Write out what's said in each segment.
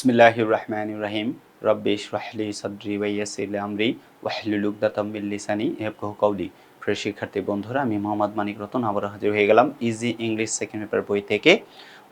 বিসমিল্লাহির রহমানির রহিম রব্বিশ রাহলি সদরি ওয়াইয়াসিল আমরি ওয়াহলুল উকদাতাম মিন লিসানি ইয়াফকাহু কওলি প্রিয় শিক্ষার্থী বন্ধুরা, আমি মোহাম্মদ মানিক রতন আবার হাজির হয়ে গেলাম ইজি ইংলিশ সেকেন্ড পেপার বই থেকে।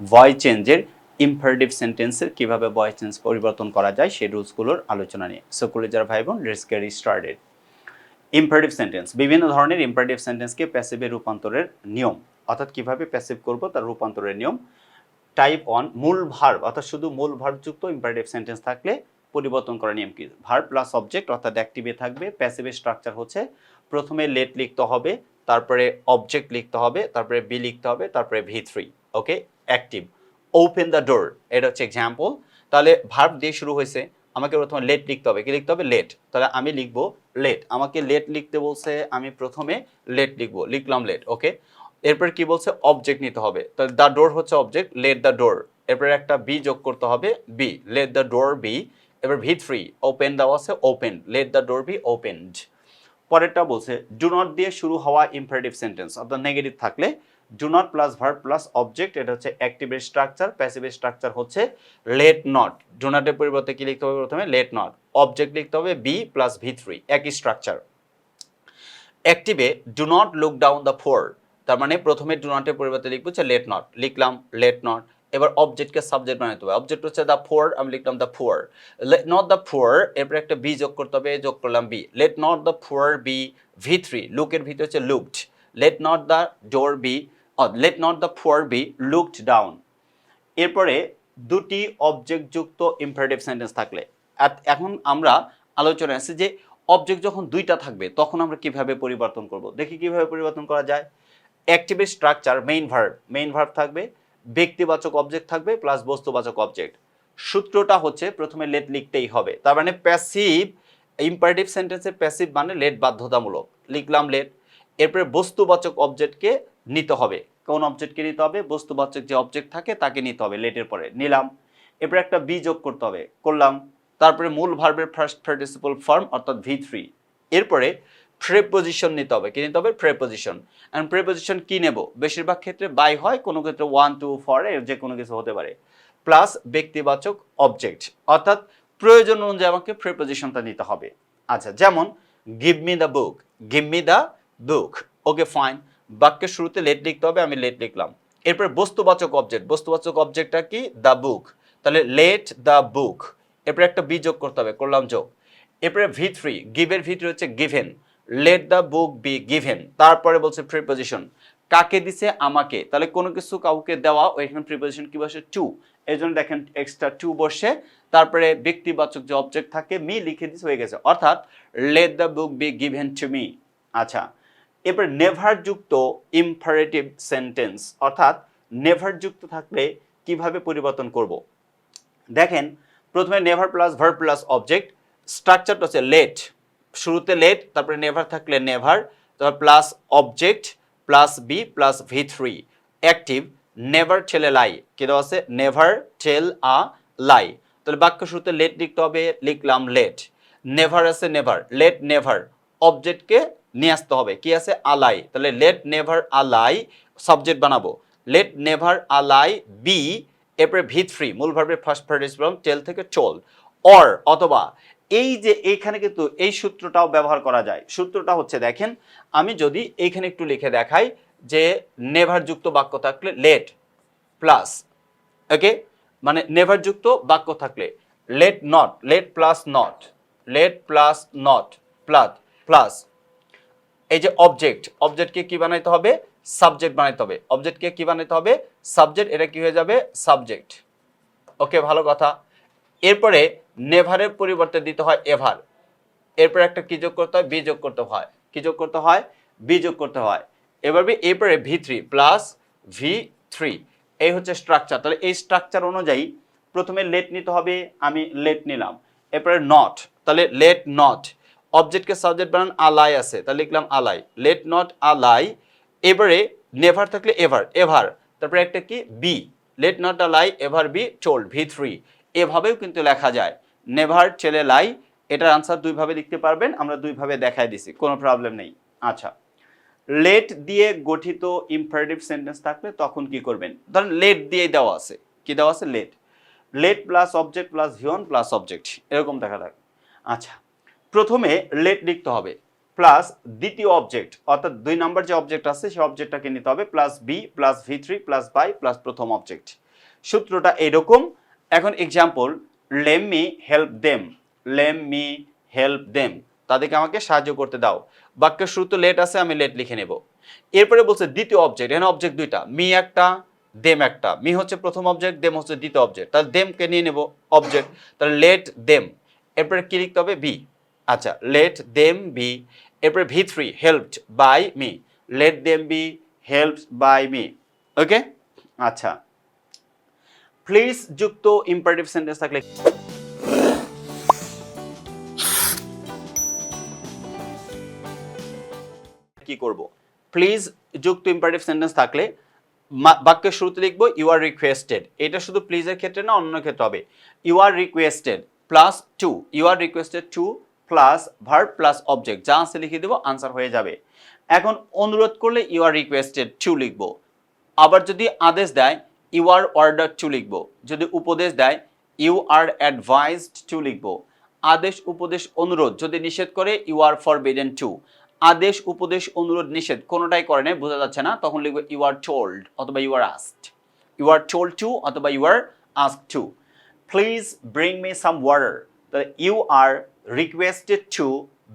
ভয় চেঞ্জের ইম্পারেটিভ সেন্টেন্সের কীভাবে ভয় চেঞ্জ পরিবর্তন করা যায় সেই রুলসগুলোর আলোচনা নিয়ে। সকলে যারা ভাই বোন let's get started imperative sentence বিভিন্ন ধরনের ইম্পারেটিভ সেন্টেন্সকে প্যাসিভে রূপান্তরের নিয়ম, অর্থাৎ কীভাবে প্যাসিভ করব তার রূপান্তরের নিয়ম। টাইপ অন মূল ভার্ব অর্থাৎ শুধু মূল ভার্বযুক্ত ইম্পারেটিভ সেন্টেন্স থাকলে পরিবর্তন করার নিয়ম কি? ভার্ব প্লাস অবজেক্ট অর্থাৎ অ্যাক্টিভে থাকবে প্যাসিভের স্ট্রাকচার হচ্ছে, প্রথমে লেট লিখতে হবে, তারপরে অবজেক্ট লিখতে হবে, তারপরে বি লিখতে হবে, তারপরে V three okay active open the door এটা হচ্ছে এক্সাম্পল তাহলে ভার্ব দিয়ে শুরু হয়েছে, আমাকে প্রথমে লেট লিখতে হবে, কি লিখতে হবে? লেট তাহলে আমি লিখব লেট আমাকে লেট লিখতে বলছে, আমি প্রথমে লেট লিখব, লিখলাম লেট ওকে এরপর কি বলছে? অবজেক্ট নিতে হবে। তাহলে দ্য ডোর হচ্ছে অবজেক্ট লেট দ্য ডোর এরপরে একটা বি যোগ করতে হবে be let the door be এবার ভি থ্রি ওপেন দেওয়া আছে open let the door be opened পরেরটা বলছে ডু নট দিয়ে শুরু হওয়া ইম্পারেটিভ সেন্টেন্স অর্থাৎ নেগেটিভ থাকলে do not plus verb plus object এটা হচ্ছে অ্যাক্টিভের স্ট্রাকচার প্যাসিভের স্ট্রাকচার হচ্ছে লেট নট ডু নটের পরিবর্তে কি লিখতে হবে প্রথমে? লেট নট অবজেক্ট লিখতে হবে বি প্লাস ভি থ্রি একই structure অ্যাক্টিভে do not look down the poor তার মানে প্রথমে ডু নটের পরিবর্তে লিখব হচ্ছে লেট নট লিখলাম লেট নট এবার অবজেক্টকে সাবজেক্ট বানাতে হবে। অবজেক্ট হচ্ছে দ্য ফোর আমি লিখলাম the poor let not the poor এরপর একটা বি যোগ করতে হবে, যোগ করলাম be let not the poor be V three লুকের ভিতরে হচ্ছে looked let not the door be let not the poor be looked down এরপরে দুটি অবজেক্টযুক্ত ইম্পারেটিভ সেন্টেন্স থাকলে। এখন আমরা আলোচনা আছে যে অবজেক্ট যখন দুইটা থাকবে, তখন আমরা কীভাবে পরিবর্তন করব? দেখি কীভাবে পরিবর্তন করা যায়। অ্যাক্টিভের structure main verb main verb থাকবে, ব্যক্তিবাচক অবজেক্ট থাকবে প্লাস বস্তুবাচক অবজেক্ট সূত্রটা হচ্ছে প্রথমে লেট লিখতেই হবে। তার মানে প্যাসিভ ইম্পারেটিভ সেন্টেন্সে প্যাসিভ মানে লেট বাধ্যতামূলক। লিখলাম লেট এরপরে বস্তুবাচক অবজেক্টকে নিতে হবে। কোন অবজেক্টকে নিতে হবে? বস্তুবাচক যে অবজেক্ট থাকে তাকে নিতে হবে লেটের পরে। নিলাম। এরপরে একটা বি যোগ করতে হবে। করলাম। তারপরে মূল ভার্বের ফার্স্ট পার্টিসিপল ফর্ম অর্থাৎ ভি থ্রি এরপরে প্রেপোজিশন নিতে হবে। কি নিতে হবে? প্রেপোজিশন অ্যান্ড প্রেপোজিশন কি নেব? বেশিরভাগ ক্ষেত্রে বাই হয়, কোনো ক্ষেত্রে ওয়ান টু ফর এর যে কোনো কিছু হতে পারে। প্লাস ব্যক্তিবাচক অবজেক্ট অর্থাৎ প্রয়োজন অনুযায়ী আমাকে প্রেপোজিশনটা নিতে হবে। আচ্ছা যেমন give me the book give me the book okay fine বাক্যের শুরুতে লেট লিখতে হবে, আমি লেট লিখলাম। এরপরে বস্তুবাচক অবজেক্ট বস্তুবাচক অবজেক্টটা কি? দ্য বুক তাহলে লেট দ্য বুক এরপরে একটা বি যোগ করতে হবে, করলাম যোগ। এরপরে ভি থ্রি গিভের ভি থ্রি হচ্ছে given let the book be given তারপরে বলছে প্রিপোজিশন কাকে দিছে? আমাকে। তাহলে কোনো কিছু কাউকে দেওয়া ওইখানে প্রিপোজিশন কি বসে? টু এই জন্য দেখেন এক্সট্রা টু বসে। তারপরে ব্যক্তিবাচক যে অবজেক্ট থাকে মি লিখে দিছে, হয়ে গেছে। অর্থাৎ let the book be given to me আচ্ছা এরপর নেভার যুক্ত সেন্টেন্স অর্থাৎ নেভার যুক্ত থাকলে কীভাবে পরিবর্তন করব? দেখেন, প্রথমে never plus verb plus object স্ট্রাকচারটা হচ্ছে লেট শুরুতে লেট তারপরে নেভার থাকলে নেভার তারপর plus object plus be plus V three active never tell a lie কি দেওয়া আছে? নেভার টেল আ লাই তাহলে বাক্য শুরুতে লেট লিখতে হবে, লিখলাম লেট নেভার আছে নেভার লেট নেভার অবজেক্টকে নিয়ে আসতে হবে। কি আছে? আলাই তাহলে let never a lie subject বানাবো। Let never a lie be এরপরে ভি থ্রি মূল ভার্বের ফার্স্ট পার্টিসিপাল টেল থেকে চল। অর অথবা এই যে এইখানে কিন্তু এই সূত্রটাও ব্যবহার করা যায়। সূত্রটা হচ্ছে দেখেন, আমি যদি এইখানে একটু লিখে দেখাই যে নেভার যুক্ত বাক্য থাকলে লেট প্লাস ওকে মানে নেভার যুক্ত বাক্য থাকলে let not let plus not let plus not plus plus এই যে অবজেক্ট অবজেক্টকে কি বানাইতে হবে? সাবজেক্ট বানাইতে হবে। অবজেক্টকে কি বানাইতে হবে? সাবজেক্ট এটা কি হয়ে যাবে? সাবজেক্ট ওকে ভালো কথা। এরপরে নেভারের পরিবর্তে দিতে হয় এভার। এরপরে একটা কি যোগ করতে হয়? বি যোগ করতে হয়। কি যোগ করতে হয়? বি যোগ করতে হয়। এবার এরপরে V three plus V three. এই হচ্ছে স্ট্রাকচার তাহলে এই স্ট্রাকচার অনুযায়ী প্রথমে লেট নিতে হবে, আমি লেট নিলাম। এরপরে নট তাহলে লেট নট অবজেক্টকে সাবজেক্ট বানান আলাই আছে। তাহলে লিখলাম আলাই লেট নট আলাই এবারে নেভার থাকলে এভার। এভার। তারপরে একটা কি? Be let not a lie ever be told V three. এভাবেও কিন্তু লেখা যায় নেভার ছেলে লাই এটার আনসার দুইভাবে লিখতে পারবেন, আমরা দুইভাবে দেখাই দিছি, কোনো প্রবলেম নেই। আচ্ছা লেট দিয়ে গঠিত ইম্পারেটিভ সেন্টেন্স থাকলে তখন কি করবেন? ধরেন লেট দিয়ে দেওয়া আছে, কি দেওয়া আছে? Let let plus object plus V one plus object এরকম দেখা থাকে আচ্ছা প্রথমে লেট লিখতে হবে প্লাস দ্বিতীয় অবজেক্ট অর্থাৎ দুই নাম্বার যে অবজেক্ট আছে, সেই অবজেক্টটাকে নিতে হবে plus be plus V three plus by plus প্রথম অবজেক্ট সূত্রটা এরকম এখন example let me help them let me help them তাদেরকে আমাকে সাহায্য করতে দাও। বাক্যের শুরুতে লেট আছে, আমি লেট লিখে নেব। এরপরে বলছে দ্বিতীয় অবজেক্ট এখানে অবজেক্ট দুইটা মি একটা দেম একটা। মি হচ্ছে প্রথম অবজেক্ট দেম হচ্ছে দ্বিতীয় অবজেক্ট তাহলে দেমকে নিয়ে নেব অবজেক্ট তাহলে লেট দেম এরপরে কি লিখতে হবে? বি আচ্ছা লেট দেম বি এরপরে V three helped by me let them be helped by me okay আচ্ছা। প্লিজ যুক্ত ইম্পারেটিভ সেন্টেন্স থাকলে কি করব? প্লিজ যুক্ত ইম্পারেটিভ সেন্টেন্স থাকলে বাক্যের শুরুতে লিখব ইউ আর রিকোয়েস্টেড এটা শুধু প্লিজের ক্ষেত্রে না, অন্য ক্ষেত্রে হবে। You are requested plus to you are requested to plus verb plus object যা আছে লিখে দেবো আনসার হয়ে যাবে। এখন অনুরোধ করলে ইউ আর রিকোয়েস্টেড টু লিখব। আবার যদি আদেশ দেয় ইউ আর অর্ডার টু লিখব। যদি উপদেশ দেয় ইউ আর অ্যাডভাইসড টু লিখব। আদেশ, উপদেশ, অনুরোধ যদি নিষেধ করে you are for forbidden to আদেশ, উপদেশ, অনুরোধ নিষেধ কোনোটাই করে নাই, বোঝা যাচ্ছে না, তখন লিখব ইউ আর টোল্ড অথবা you are asked you are told to অথবা you are ask to please bring me some water you are requested to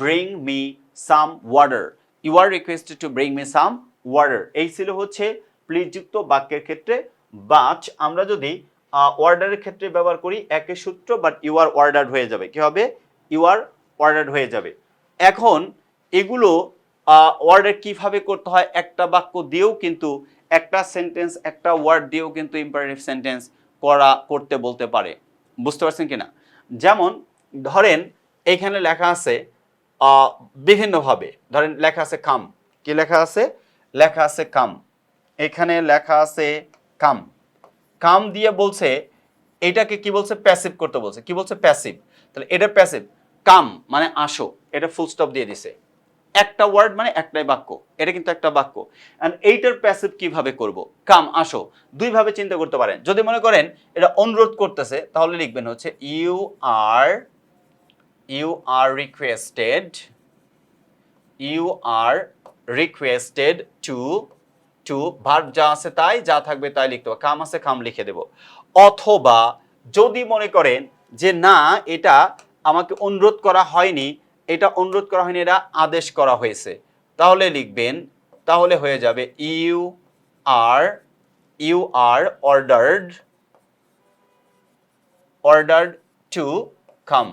bring me some water you are requested to bring me some water এই ছিল হচ্ছে please যুক্ত বাক্যের ক্ষেত্রে but আমরা যদি অর্ডারের ক্ষেত্রে ব্যবহার করি একই সূত্র বাট ইউ আর অর্ডার্ড হয়ে যাবে। কি হবে? ইউ আর অর্ডার্ড হয়ে যাবে। এখন এগুলো ওয়ার্ডে কীভাবে করতে হয়? একটা বাক্য দিয়েও কিন্তু, একটা সেন্টেন্স একটা ওয়ার্ড দিয়েও কিন্তু ইম্পারেটিভ সেন্টেন্স করা, করতে বলতে পারে। বুঝতে পারছেন কিনা? যেমন, ধরেন, এখানে লেখা আছে বিভিন্নভাবে। ধরেন, লেখা আছে কাম কি লেখা আছে? লেখা আছে কাম এখানে লেখা আছে কাম। কাম দিয়ে বলছে, এটাকে কি বলছে? প্যাসিভ করতে বলছে। কি বলছে? প্যাসিভ তাহলে এটা প্যাসিভ কাম মানে আসো। এটা ফুল স্টপ দিয়ে দিছে। একটা ওয়ার্ড মানে একটাই বাক্য। এটা কিন্তু একটা বাক্য। এন্ড এইটার প্যাসিভ কীভাবে করব? কাম, আসো। দুইভাবে চিন্তা করতে পারেন। যদি মনে করেন এটা অনুরোধ করতেছে, তাহলে লিখবেন হচ্ছে you are you are requested you are requested to to verb যা আছে তাই, যা থাকবে তাই লিখতে হবে। কাম আছে কাম লিখে দেব। অথবা যদি মনে করেন যে না, এটা আমাকে অনুরোধ করা হয়নি, এটা অনুরোধ করা হয়নি, এটা আদেশ করা হয়েছে, তাহলে লিখবেন, তাহলে হয়ে যাবে you are you are ordered ordered to come.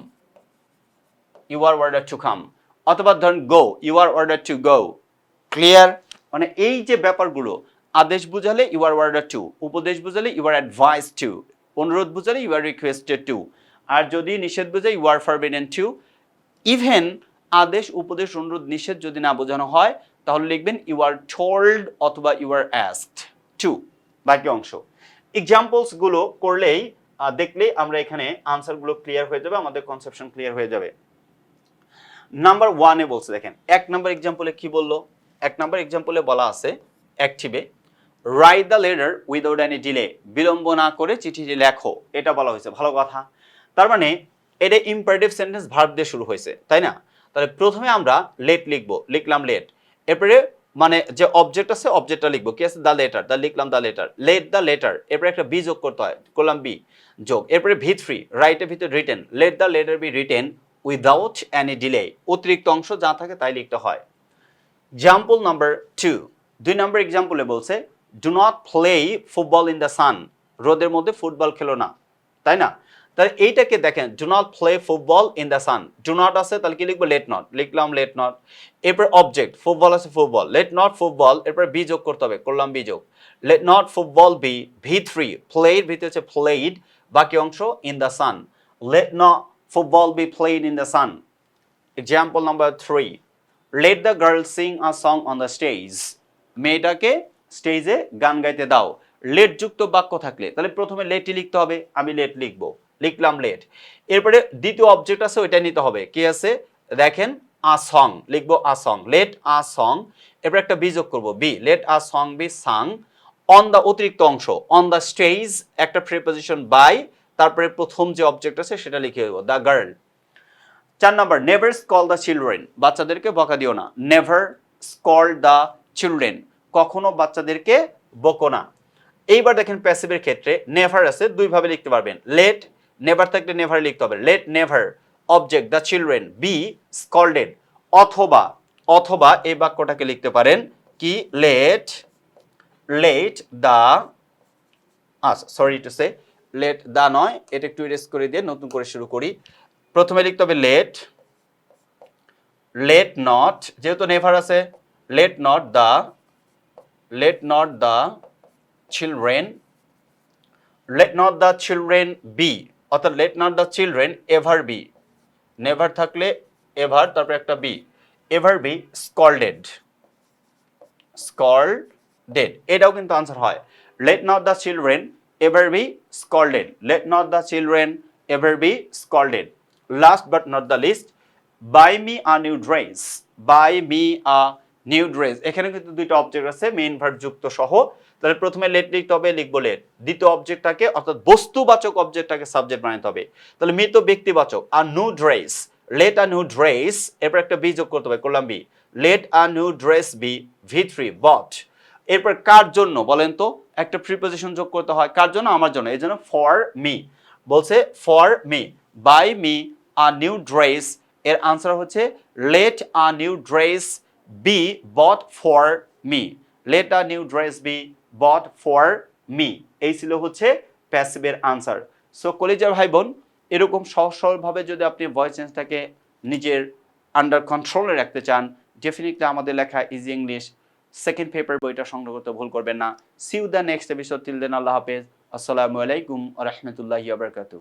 You are order to come. অথবা ধরেন go, you are order to go. Clear? মানে এই যে ব্যাপারগুলো, আদেশ বুঝালে ইউ আর অর্ডার টু উপদেশ বুঝালে ইউ আর অ্যাডভাইস টু অনুরোধ বুঝালে ইউ আর রিকোয়েস্টেড টু আর যদি নিষেধ বোঝায় you are forbidden to even আদেশ, উপদেশ, অনুরোধ, নিষেধ যদি না বোঝানো হয়, তাহলে লিখবেন ইউ আর টোল্ড অথবা ইউ আর অ্যাস্ট টু বাকি অংশ। এক্সাম্পলসগুলো করলেই দেখলেই আমরা এখানে আনসারগুলো ক্লিয়ার হয়ে যাবে, আমাদের কনসেপশন ক্লিয়ার হয়ে যাবে। নাম্বার ওয়ানে বলছে দেখেন, এক নাম্বার এক্সাম্পলে কি বলল? এক নাম্বার এক্সাম্পলে বলা আছে অ্যাক্টিভে write the letter without any delay বিলম্ব না করে চিঠিটি লেখো। এটা বলা হয়েছে। ভালো কথা। তার মানে এটা ইম্পারেটিভ সেন্টেন্স ভার্ব দিয়ে শুরু হয়েছে, তাই না? তাহলে প্রথমে আমরা লেট লিখব। লিখলাম লেট এরপরে মানে যে অবজেক্ট আছে অবজেক্টটা লিখব। কি আছে? দ্য লেটার দ্য লিখলাম the letter let the letter এরপরে একটা বি যোগ করতে হয়। করলাম বি যোগ। এরপরে ভিত ফ্রি রাইটের ভিতরে written let the letter be written without any delay অতিরিক্ত অংশ যা থাকে তাই লিখতে হয়। এক্সাম্পল নাম্বার টু দুই নম্বর এক্সাম্পলে বলছে do not play football in the sun রোদের মধ্যে ফুটবল খেলো না, তাই না? তাহলে এইটাকে দেখেন do not play football in the sun do not আছে, তাহলে কি লিখব? লেট নট লিখলাম লেট নট এরপর অবজেক্ট ফুটবল আছে ফুটবল লেট নট ফুটবল এরপর বি যোগ করতে হবে, করলাম বি যোগ। Let not football be V three played ভিতরে হচ্ছে প্লেড বাকি অংশ in the sun let not football be played in the sun example number three let the girl sing a song on the stage মেয়েটাকে স্টেজে গান গাইতে দাও। Late যুক্ত বাক্য থাকলে, তাহলে প্রথমে লেটই লিখতে হবে, আমি লেট লিখব। লিখলাম লেট এরপরে দ্বিতীয় অবজেক্ট আছে, ওইটা নিতে হবে। কি আছে? দেখেন আ সং লিখব a song let a song এরপর একটা বি যোগ করব be let a song be sung on the অতিরিক্ত অংশ অন দ্য স্টেজ একটা প্রিপোজিশন বাই তারপরে প্রথম যে অবজেক্ট আছে, সেটা লিখে দেবো দ্য গার্ল চার number never scold the children বাচ্চাদেরকে বকা দিও না। নেভার স্কল দ্য চিলড্রেন কখনো বাচ্চাদেরকে বকো না। এইবার দেখেন প্যাসিভের ক্ষেত্রে নেভার আছে, দুইভাবে লিখতে পারবেন। লেট নেভার থাকলে নেভার লিখতে হবে। Let never object the children be scolded অথবা অথবা এই বাক্যটাকে লিখতে পারেন কি? লেট লেট দ্য আচ্ছা sorry to say let the নয়, এটা একটু ইরেজ করে দিয়ে নতুন করে শুরু করি। প্রথমে লিখতে হবে লেট লেট নট যেহেতু নেভার আছে let not the let not the children let not the children be অর্থাৎ let not the children ever be never থাকলে এভার তারপরে একটা be ever be scolded scolded এটাও কিন্তু আনসার হয় let not the children ever be scolded let not the children ever be scolded last but not the least buy me a new dress buy me a new dress এখানে কিন্তু দুইটা object আছে main verb যুক্ত, সহ। তাহলে প্রথমে late লিখতে হবে, লিখব লেট দ্বিতীয় অবজেক্টটাকে অর্থাৎ বস্তুবাচক অবজেক্টটাকে সাবজেক্ট বানাতে হবে। তাহলে মৃত ব্যক্তিবাচক a new dress let a new dress এরপর একটা বি যোগ করতে হবে, করলাম B. Let a new dress be V three bought এরপর কার জন্য, বলেন তো, একটা প্রিপোজিশন যোগ করতে হয়, কার জন্য? আমার জন্য, এই জন্য ফর মি বলছে for me buy me a new dress এর আনসার হচ্ছে let a new dress be bought for me let a new dress be bought for me এই ছিল হচ্ছে প্যাসিভের আনসার সো কলেজের ভাই বোন এরকম সহজ সরলভাবে যদি আপনি ভয়েস চেঞ্জটাকে নিজের আন্ডার কন্ট্রোলে রাখতে চান ডেফিনেটলি আমাদের লেখা ইজি ইংলিশ সেকেন্ড পেপার বইটা সংগ্রহ করতে ভুল করবেন না। See you the next episode till then আল্লাহ হাফেজ। আসসালামু আলাইকুম রহমতুল্লাহি আবরকাতু